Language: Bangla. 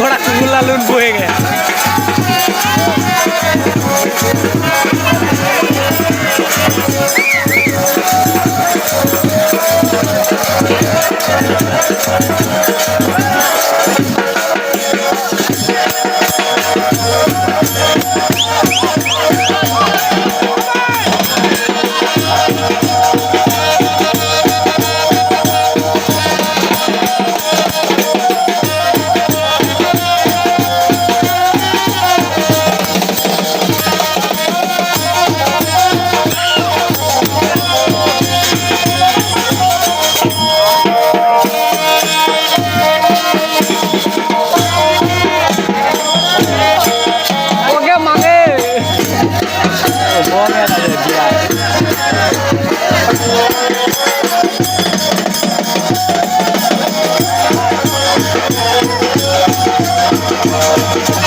थोड़ा कुल्ला लून बोए गया Thank Homem-Aranha.